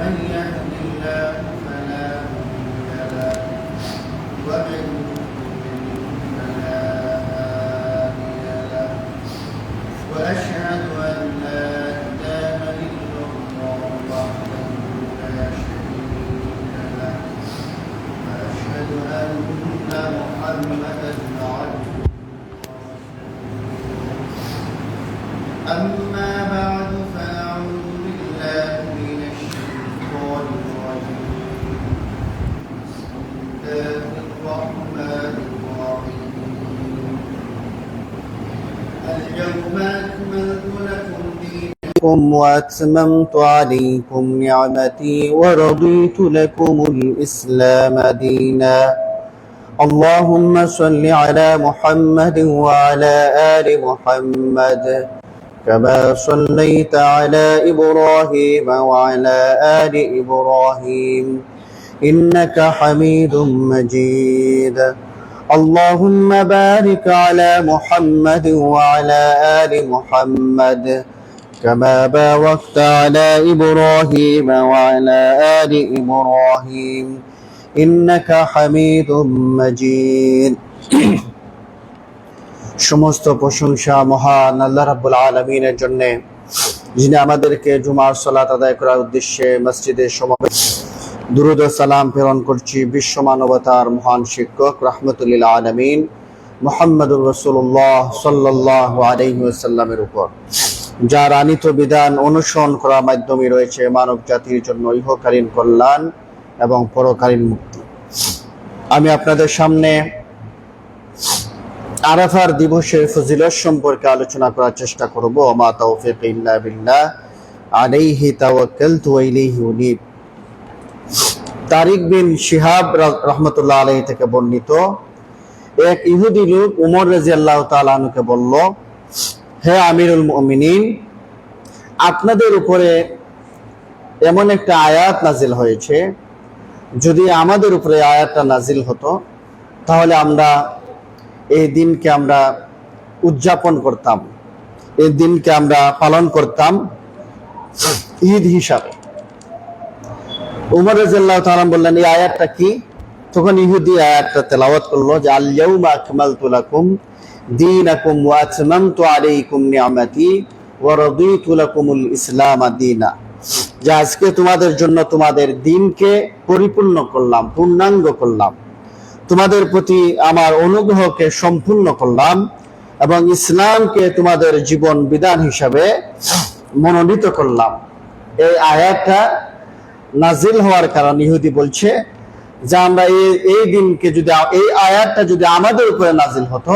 من يهد دينكم وأتممت عليكم نعمتي ورضيت لكم الإسلام دينا. اللهم صل على محمد وعلى آل محمد كما صليت على إبراهيم وعلى آل إبراهيم. إنك حميد مجيد. اللهم بارك على محمد وعلى آل محمد كما باركت على إبراهيم وعلى آل إبراهيم إنك حميد مجيد সমস্ত প্রশংসা মহান আল্লাহ রাব্বুল আলমিনের জন্য যিনি আমাদেরকে জুমার সালাত আদায় করার উদ্দেশ্যে মসজিদে সমাবেশ দুরুদ ও সালাম প্রেরণ করছি বিশ্ব মানবতার মহান শিক্ষক রহমতুল্লিল আলমিন মোহাম্মদুর রসুল্লাহ সাল্লাহ আলহিমের উপর যার আনিত বিধান অনুসরণ করার মাধ্যমে রয়েছে মানব জাতির জন্য ইহকালীন কল্যাণ এবং পরকালীন মুক্তি। আমি আপনাদের সামনে আরাফার দিবসের ফজিলত সম্পর্কে আলোচনা করার চেষ্টা করব। মা তৌফিক ইল্লা বিল্লাহ, আলাইহি তাওয়াক্কালতু ওয়া ইলাইহি তারিক বিন শিহাব রহমতুল্লাহ আলাইহি থেকে বর্ণিত, এক ইহুদি লোক উমর রাদিয়াল্লাহু তাআলা বলল হে আমিরুল মুমিনিন, আপনাদের উপরে এমন একটা আয়াত নাজিল হয়েছে। যদি আমাদের উপরে আয়াতটা নাজিল হতো, তাহলে আমরা এই দিনকে আমরা উদযাপন করতাম, এই দিনকে আমরা পালন করতাম ঈদ হিসাবে। উমর রাজিয়াল্লাহ তাআলা বললেন, এই আয়াতটা কি? তখন ইহুদি আয়াতটা তেলাওয়াত করল যে আল ইয়াউমা আকমালতু আতমামতু আলাইকুম নি'মাতি ওয়া রাদিতু লাকুমুল ইসলাম দীনা। যে আজকে তোমাদের জন্য তোমাদের দিনকে পরিপূর্ণ করলাম, পূর্ণাঙ্গ করলাম। তোমাদের প্রতি আমার অনুগ্রহকে সম্পূর্ণ করলাম এবং ইসলামকে তোমাদের জীবন বিধান হিসাবে মনোনীত করলাম। এই আয়াতটা নাজিল হওয়ার কারণ ইহুদি বলছে যে আমরা এই দিনকে যদি, এই আয়াতটা যদি আমাদের উপরে নাজিল হতো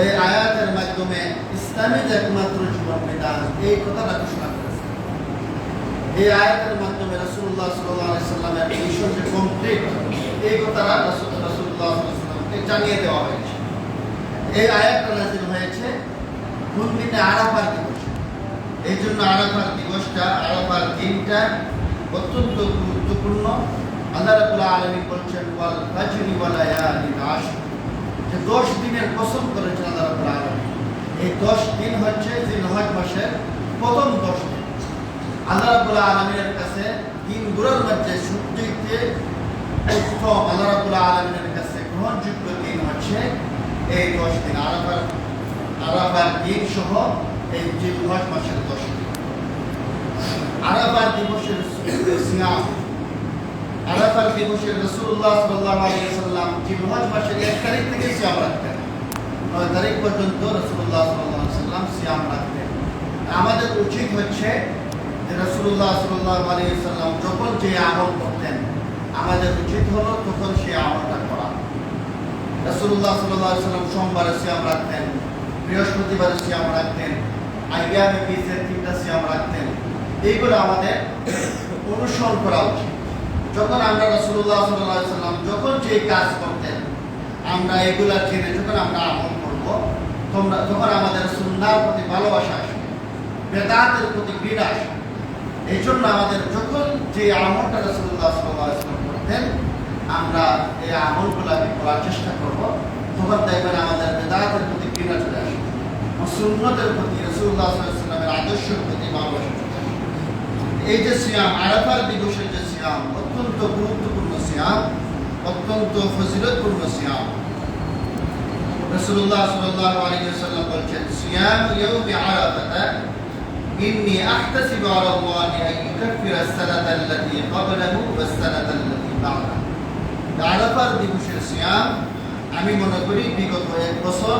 এই আয়াতের মাধ্যমে ইসলামী যে একমাত্র জীবন বিধান, এই কথাটা ঘোষণা করেছে। এই আয়াতের মাধ্যমে রাসূলুল্লাহ সাল্লামের মিশন যে কমপ্লিট এই কথাটা রাসূল রাসূলুল্লাহ সাল্লাল্লাহু আলাইহি সাল্লামকে জানিয়ে দেওয়া হয়েছে। এই আয়াতটা নাযিল হয়েছে কোন দিনে? আরাফার দিবস। এই জন্য আরাফার দিবসটা, আরাফার দিনটা অত্যন্ত গুরুত্বপূর্ণ। আল্লাহ রাব্বুল আলামিন বলছেন, ওয়াল ফাজরি ওয়াল লায়ালিন আশর। যে দশ দিনের কসম করেছেন আল্লাহ এই দশ দিন হচ্ছে জিলহজ মাসের প্রথম দশ দিন। আল্লাহ রাব্বুল আলামিনের কাছে দিনগুলোর মধ্যে সবচেয়ে উত্তম আল্লাহ আলামিনের কাছে গ্রহণযোগ্য দিন হচ্ছে এই দশ দিন, আরাফার আরাফার দিন সহ এই জিলহজ মাসের দশ দিন। আরাফার দিবসের সিয়াম আরাফার দিবসে রাসূলুল্লাহ সাল্লাল্লাহু আলাইহি সাল্লাম জিলহজ মাসের 1 তারিখ থেকে সিয়াম রাখতেন। 9 তারিখ পর্যন্ত রাসূলুল্লাহ সাল্লাল্লাহু আলাইহি সাল্লাম সিয়াম রাখতেন। আমাদের উচিত হচ্ছে যে রাসূলুল্লাহ সাল্লাল্লাহু আলাইহি সাল্লাম যখন যে আমল করতেন, আমাদের উচিত হলো তখন সেই আমলটা করা। রাসূলুল্লাহ সাল্লাল্লাহু আলাইহি সাল্লাম সোমবারে সিয়াম রাখতেন, বৃহস্পতিবারে সিয়াম রাখতেন বীজের তিনটা সিয়াম রাখতেন। এইগুলো আমাদের অনুসরণ করা উচিত। যখন আমরা রসুল্লাহ সাল্লাম যখন যে কাজ করতেন, আমরা এগুলা জেনে যখন আমরা আমল করব, তোমরা তখন আমাদের সুন্দর প্রতি ভালোবাসা আসবে, বেদাতের প্রতি ঘৃণা আসবে। এই জন্য আমাদের যখন যে আমলটা রসুল্লাহ সাল্লাম করতেন, আমরা এই আমলগুলাকে করার চেষ্টা করব, তখন দেখবেন আমাদের বেদাতের প্রতি ঘৃণা চলে আসবে। সুন্নতের প্রতি রসুল্লাহ সাল্লামের আদর্শের প্রতি ভালোবাসা এই যে সিয়াম, আরাফার দিবসের যে সিয়াম, অত্যন্ত গুরুত্বপূর্ণ সিয়াম, অত্যন্ত ফজিলতপূর্ণ সিয়াম। রসুল্লাহ সাল্লাল্লাহু আলাইহি ওয়াসাল্লাম বলছেন, সিয়াম ইয়াউমি আরাফাতা, ইন্নী আহতাসিবু আলা আল্লাহি আন ইউকাফিরা আস-সানাতা আল্লাতী ক্বাবলাহু ওয়াস-সানাতা আল্লাতী বা'দাহু। আরাফার দিবসের সিয়াম, আমি মনে করি বিগত এক বছর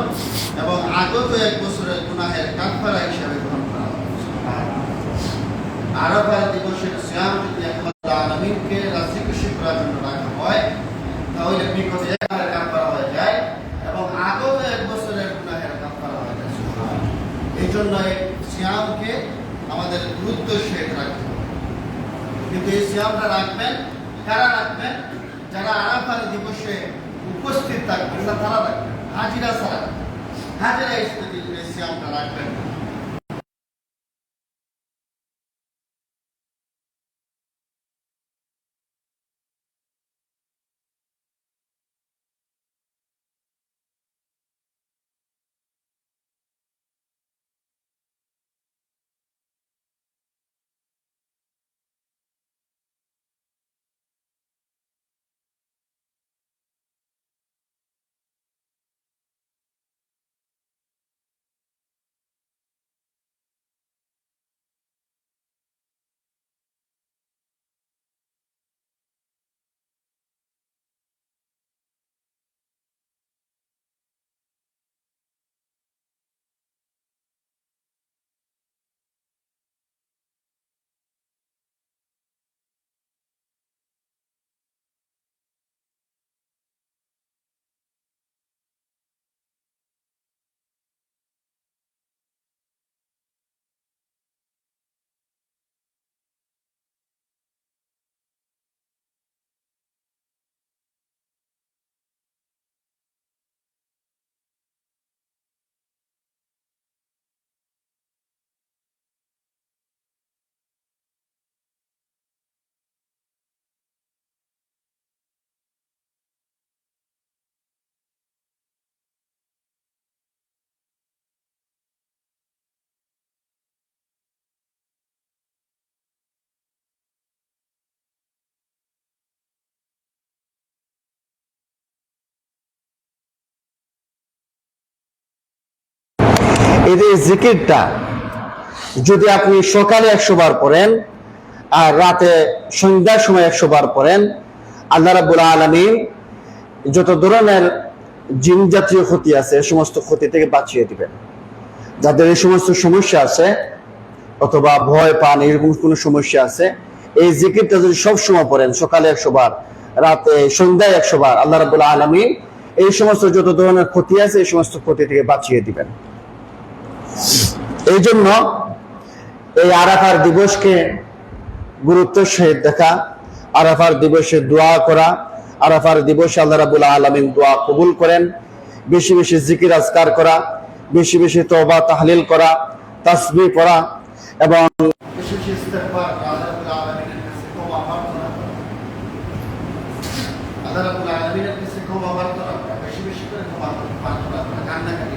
এবং আগত এক বছরের গুনাহের কাফারা হিসাবে আরাফার দিবসের সিয়াম যদি একমাত্র আলমিনকে রাজি খুশি করার জন্য রাখা হয়, তাহলে বিগত এক বছরের কাফারা হয়ে যায় এবং আগত এক বছরের গুনাহের কাফারা হয়ে যায়। এই জন্য এই সিয়ামকে আমাদের গুরুত্ব সহিত রাখতে হবে। কিন্তু এই সিয়ামটা রাখবেন, কারা রাখবেন? যারা আরাফার দিবসে উপস্থিত থাকবেন তারা রাখবেন, হাজিরা ছাড়া হাজিরা এই সিয়ামটা রাখবেন। যে জিকিরটা যদি আপনি সকালে একশো বার পড়েন আর রাতে সন্ধ্যার সময় একশো বার পড়েন, আল্লাহ রাবুল আলমিন যত ধরনের জিন জাতীয় ক্ষতি আছে সমস্ত ক্ষতি থেকে বাঁচিয়ে দিবেন। যাদের এই সমস্ত সমস্যা আছে অথবা ভয়, পান, এরকম কোনো সমস্যা আছে, এই জিকিরটা যদি সবসময় পড়েন, সকালে একশো বার, রাতে সন্ধ্যায় একশো বার, আল্লাহ রাবুল আলমিন এই সমস্ত যত ধরনের ক্ষতি আছে এই সমস্ত ক্ষতি থেকে বাঁচিয়ে দিবেন। এই জন্য এই আরাফার দিবসকে গুরুত্বের সহিত দেখা আরাফার দিবসে দোয়া করা আরাফার দিবসে আল্লাহ রাবুল আলমিন দোয়া কবুল করেন বেশি বেশি জিকির আজকার করা বেশি বেশি তবা তাহলিল করা তাসবি পড়া এবং আল্লাহ রাব্বুল আলামিনের কাছে ক্ষমা প্রার্থনা করা, বেশি বেশি করে ক্ষমা প্রার্থনা করা, কান্নাকাটি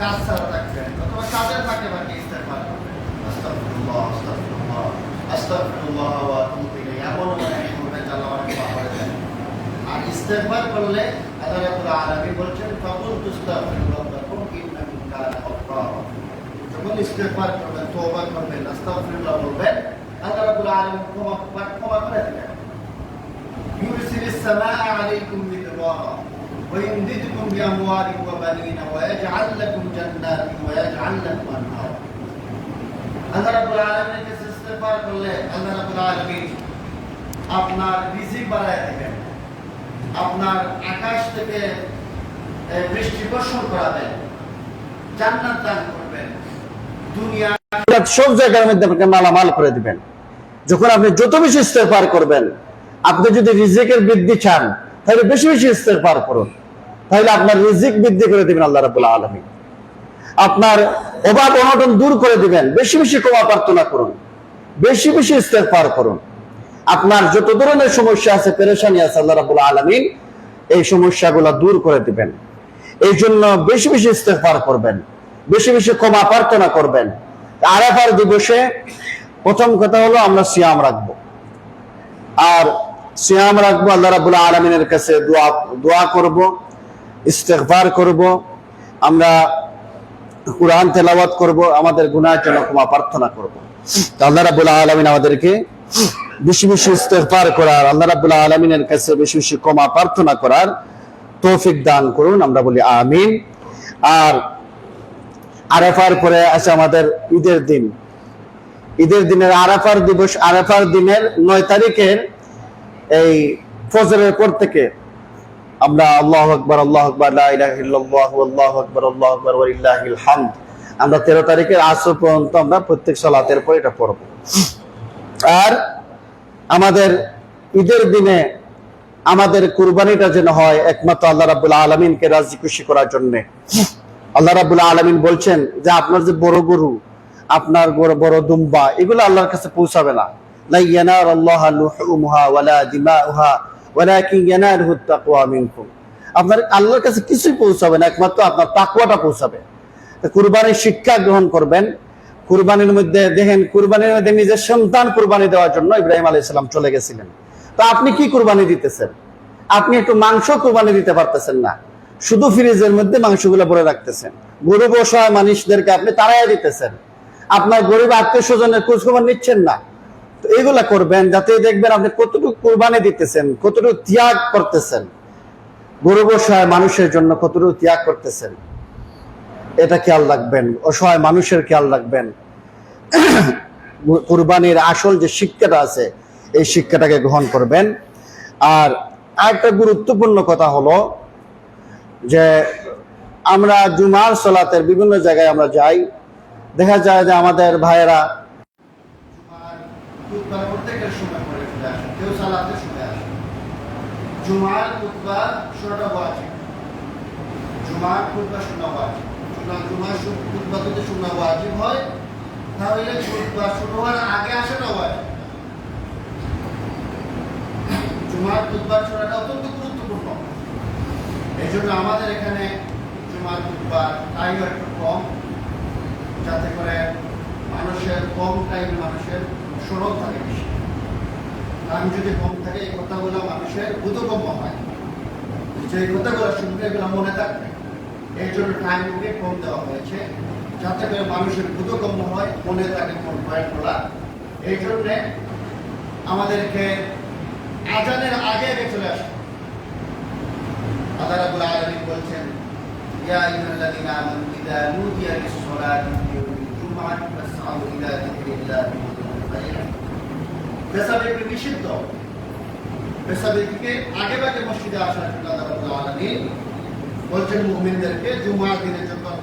কাজ ছাড়া থাকবেন অথবা কাজের ফাঁকে ফাঁকে ইস্তেফার আস্তাগফিরুল্লাহ আস্তাগফিরুল্লাহ আস্তাগফিরুল্লাহ ওয়া আতুবু আর ইস্তেগফার বলছেন, ফাকুল তুস্তাগফিরু রাব্বাকুম ইন্নাহু কানা গফফারা যখন ইস্তেগফার করবেন, তওবা করবেন, আস্তাগফিরুল্লাহ বলবেন, আল্লাহ রাব্বুল আলামিন ক্ষমা ক্ষমা করে দিবেন। ويمددكم بأموال وبنين ويجعل لكم جنات ويجعل لكم أنهارا আল্লাহ রাব্বুল আলামিনের কাছে ইস্তেগফার করলে আল্লাহ রাব্বুল আলামিন আপনার রিজিক বাড়ায় দিবেন আপনার আকাশ থেকে এ, বৃষ্টি বর্ষণ করাবেন জান্নাত দান করবেন দুনিয়া আখিরাত সব জায়গার মধ্যে আপনাকে মালামাল করে দিবেন যখন আপনি যত বেশি ইস্তেগফার করবেন আপনি যদি রিজিকের বৃদ্ধি চান তাহলে বেশি বেশি ইস্তেগফার করুন তাহলে আপনার রিজিক বৃদ্ধি করে দিবেন আল্লাহ রাব্বুল আলামিন। আপনার অভাব অনটন দূর করে দিবেন। বেশি বেশি ক্ষমা প্রার্থনা করুন। বেশি বেশি ইস্তেগফার করুন। আপনার যত ধরনের সমস্যা আছে, পেরেশানি আছে, আল্লাহ রাব্বুল আলামিন এই সমস্যাগুলো দূর করে দিবেন। এই জন্য বেশি বেশি ইস্তেগফার করবেন। বেশি বেশি ক্ষমা প্রার্থনা করবেন। আরাফার দিবসে প্রথম কথা হলো আমরা সিয়াম রাখব। আর সিয়াম রাখব আল্লাহ রাব্বুল আলামিনের কাছে দোয়া দোয়া করব। ইস্তেগফার করব, আমরা কোরআন তেলাওয়াত করব, আমাদের গুনাহ জন্য ক্ষমা প্রার্থনা করব। আল্লাহ রাব্বুল আলামিন আমাদেরকে বেশি বেশি ইস্তেগফার করার, আল্লাহ রাব্বুল আলামিনের কাছে বেশি বেশি ক্ষমা প্রার্থনা করার তৌফিক দান করুন, আমরা বলি আমিন। আর আরাফার পরে আছে আমাদের ঈদের দিন। ঈদের দিনের আরাফার দিবস, আরাফার দিনের নয় তারিখের এই ফজরের পর থেকে আমরা আল্লাহ আকবর আল্লাহ আকবর আল্লাহু আকবর আল্লাহু আকবর হামদ আমরা তেরো তারিখের আসর পর্যন্ত আমরা প্রত্যেক সালাতের পর এটা পড়ব। আর আমাদের ঈদের দিনে আমাদের কুরবানিটা যেন হয় একমাত্র আল্লাহ রাব্বুল আলামিনকে রাজি খুশি করার জন্য। আল্লাহ রাব্বুল আলামিন বলছেন যে, আপনার যে বড় গরু, আপনার বড় দুম্বা, এগুলো আল্লাহর কাছে পৌঁছাবে না। লা ইয়ানার আল্লাহ ওয়ালা দিমাউহা ওয়ালাকিন ইয়ানারহু তাকওয়া মিনকুম। আপনার আল্লাহর কাছে কিছুই পৌঁছাবে না, একমাত্র আপনার তাকওয়াটা পৌঁছাবে। কুরবানির শিক্ষা গ্রহণ করবেন। কুরবানির মধ্যে দেখেন, কুরবানির মধ্যে নিজের সন্তান কুরবানি দেওয়ার জন্য ইব্রাহিম আলাইহিস সালাম চলে গেছিলেন। তো আপনি কি কুরবানি দিতেছেন? আপনি একটু মাংস কুরবানি দিতে পারতেছেন না। শুধু ফ্রিজের মধ্যে মাংসগুলো ভরে রাখতেছেন। গরিব অসহায় মানুষদেরকে আপনি তাড়াইয়া দিতেছেন। আপনার গরিব আত্মীয় স্বজনের খোঁজখবর নিচ্ছেন না। তো এগুলা করবেন যাতে দেখবেন আপনি কতটুকু কুরবানি দিতেছেন, কতটুকু ত্যাগ করতেছেন। গরিব অসহায় মানুষের জন্য কতটুকু ত্যাগ করতেছেন। এটা খেয়াল রাখবেন, অসহায় মানুষের খেয়াল রাখবেন। কুরবানির আসল যে শিক্ষাটা আছে, এই শিক্ষাটাকে গ্রহণ করবেন। আর একটা গুরুত্বপূর্ণ কথা হলো যে আমরা জুমার সলাতের বিভিন্ন জায়গায় আমরা যাই। দেখা যায় যে আমাদের ভাইয়েরা খুতবা প্রত্যেকের সময় আসে, কেউ সময় আসে জুমার খুতবা শোনাটা জুমার শোনা জুমার যদি শোনা হয়, তাহলে জুমার শোনাটা অত্যন্ত গুরুত্বপূর্ণ। এই জন্য আমাদের এখানে জুমার খুতবার টাইম একটু কম, যাতে করে মানুষের কম টাইম মানুষের সরল থাকে বেশি। টাইম যদি কম থাকে, এই কথাগুলো মানুষের বোধগম্য হয়। যে কথাগুলো শুনতে এগুলো মনে থাকবে। এই জন্য টাইমকে কম দেওয়া হয়েছে, যাতে করে মানুষের বোধগম্য হয়, মনে থাকে কোন পয়েন্টগুলা এই জন্যে আমাদেরকে আজানের আগে আগে চলে আসে আল্লাহ বলছেন যারুল নিষিদ্ধ। আগে মসজিদে আসার জন্য রাব্বুল বলছেন জুমার দিনে যখন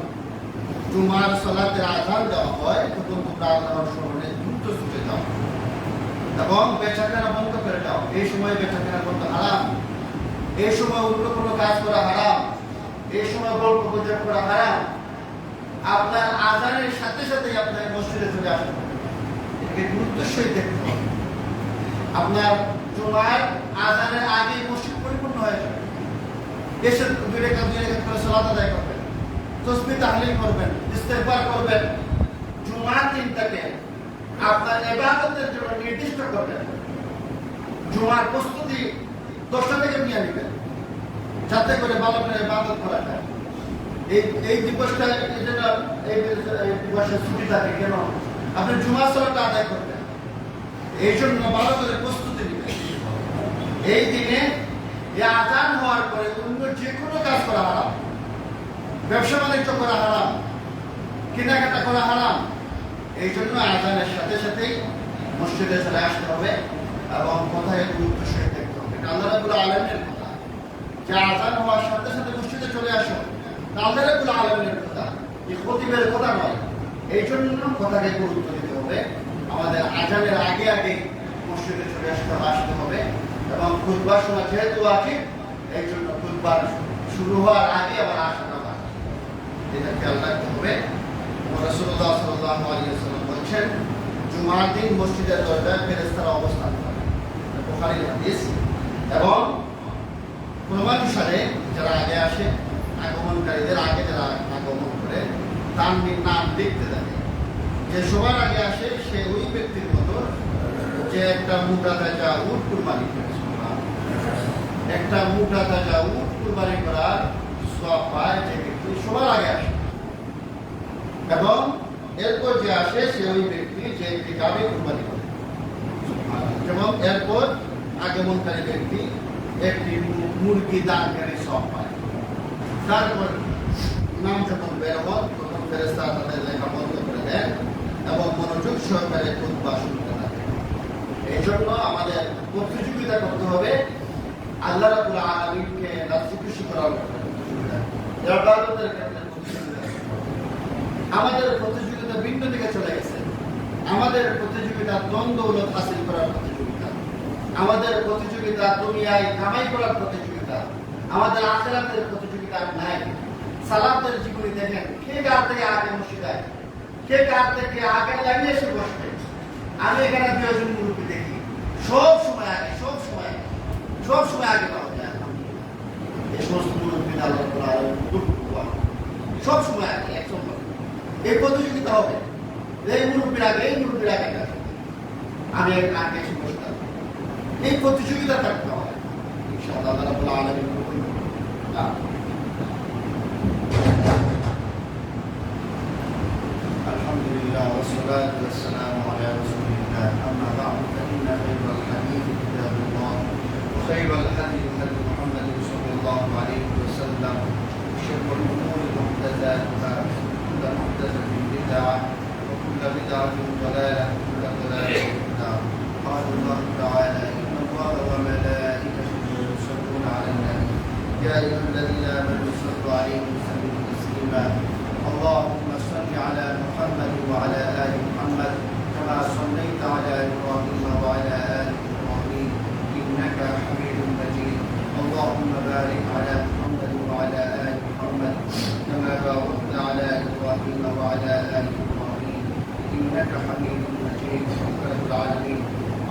জুমার আযান দেওয়া হয় তখন তোমরা আল্লাহর দ্রুত ছুটে যাও। এবং বন্ধ করে দাও। এই সময় বেচাকেনা বন্ধ হারাম। এই সময় অন্য কোনো কাজ করা হারাম। এই সময় গল্প গুজব করা হারাম। আপনার আজানের সাথে সাথে আপনার মসজিদে চলে আসতে এটাকে গুরুত্বের সহিত দেখতে হবে। আপনার জুমার আজানের আগে মসজিদ পরিপূর্ণ হয়ে যাবে। এসে দুই রেখা দুই রেখা করে সালাত আদায় করবেন। তসবি তাহলিল করবেন, ইস্তেগফার করবেন। জুমার দিনটাকে আপনার ইবাদতের জন্য নির্দিষ্ট করবেন। জুমার প্রস্তুতি দশটা থেকে নিয়ে নেবেন। যাতে করে ভালো করে ইবাদত করা যায়। এই এই দিবসটা এই এই এই ছুটি থাকে কেন? আপনি জুমার সালাতটা আদায় করবেন। এই জন্য ভালো করে প্রস্তুতি নেবেন। এই দিনে এই আজান হওয়ার পরে অন্য যে কোনো কাজ করা হারাম। ব্যবসা বাণিজ্য করা হারাম। কেনাকাটা করা হারাম। এই জন্য আজানের সাথে সাথেই মসজিদে চলে আসতে হবে এবং কোথায় গুরুত্ব সহিত দেখতে হবে। আল্লাহ রাবুল আলমের কথা। যে আজান হওয়ার সাথে সাথে মসজিদে চলে আসো আল্লাহ রাবুল আলমের কথা। এই খতিবের কথা নয়। এই জন্য কথাকে গুরুত্ব দিতে হবে। আমাদের আজানের আগে আগে মসজিদে চলে আসতে আসতে হবে। এবং খুদবার শোনা যেহেতু আছে, এই জন্য খুদবার শুরু হওয়ার আগে আবার আসাটা বাকি এটা খেয়াল রাখতে হবে। রসুল্লাহ সাল্লাহ বলছেন, জুমার দিন মসজিদের দরজায় ফেরেস্তারা অবস্থান করে। বোখারি হাদিস। এবং ক্রমানুসারে যারা আগে আসে, আগমনকারীদের আগে যারা আগমন করে, তার নাম লিখতে থাকে যে সবার আগে আসে সে ওই ব্যক্তির মতো যে একটা মুদ্রা তাজা উট কুরবানি একটা মুদ্রা তাজা উট কুরবানি করার সব পায় যে ব্যক্তি সবার আগে আসে। এবং এরপর যে আসে সে ওই ব্যক্তি যে কিতাবে কুরবানি করে। এবং এরপর আগমনকারী ব্যক্তি একটি মুরগি দানকারী সব পায়। তারপর নাম যখন বের হন তখন ফেরেস্তা তাদের লেখা বন্ধ করে দেন। এবং মনোযোগ সহকারে খুতবা শুনতে থাকে এই জন্য আমাদের প্রতিযোগিতা করতে হবে। আল্লাহ রাবুল আলমীকে রাজ্য খুশি করার আমাদের প্রতিযোগিতা ভিন্ন দিকে চলে গেছে। আমাদের প্রতিযোগিতা দ্বন্দ্বলত হাসিল করার প্রতিযোগিতা। আমাদের প্রতিযোগিতা দুনিয়ায় কামাই করার প্রতিযোগিতা। আমাদের আখেরাতের প্রতিযোগিতা নাই। সালাতের জীবনী দেখেন, কে কার থেকে আগে মসজিদায় কে কার থেকে আগে লাগিয়ে এসে বসবে, আমি এখানে দুজন মুরব্বী দেখি। সব সময় আগে, সব সময় সব সময় আগে পাওয়া যায়। এই সমস্ত মুরব্বী আল্লাহ সব সময় আগে, এক সময় এই প্রতিযোগিতা হবে। এই মুরব্বীর আগে, এই মুরব্বীর আগে। আমি that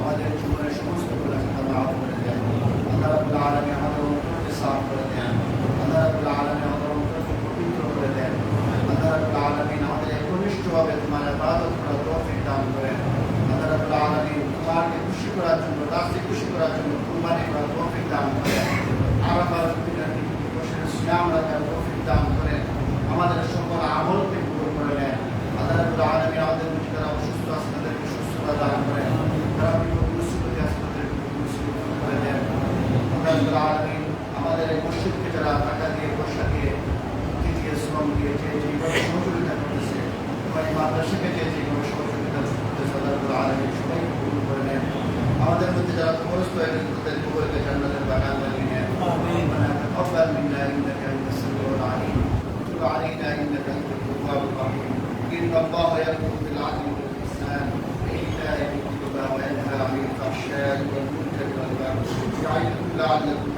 আমাদের জীবনের সমস্ত আল্লাহ রাব্বুল আলামিন আমাদের এই মসজিদকে যারা টাকা দিয়ে পয়সা দিয়ে বুদ্ধি দিয়ে শ্রম দিয়ে যে যেভাবে সহযোগিতা করতেছে তোমার এই মাদ্রাসাকে যে যেভাবে সহযোগিতা করতেছে আল্লাহ রাব্বুল আলামিন সবাইকে কবুল করে নেন আমাদের মধ্যে যারা কবরস্থ হয়ে গেছে তাদের কবরকে জান্নাতের বাগান বানিয়ে নেন ربنا تقبل منا انك انت السميع العليم وتب علينا انك انت التواب الرحيم ان الله يامر بالعدل والاحسان وايتاء ذي القربى وينهى عن الفحشاء والمنكر والبغي يعظكم لعلكم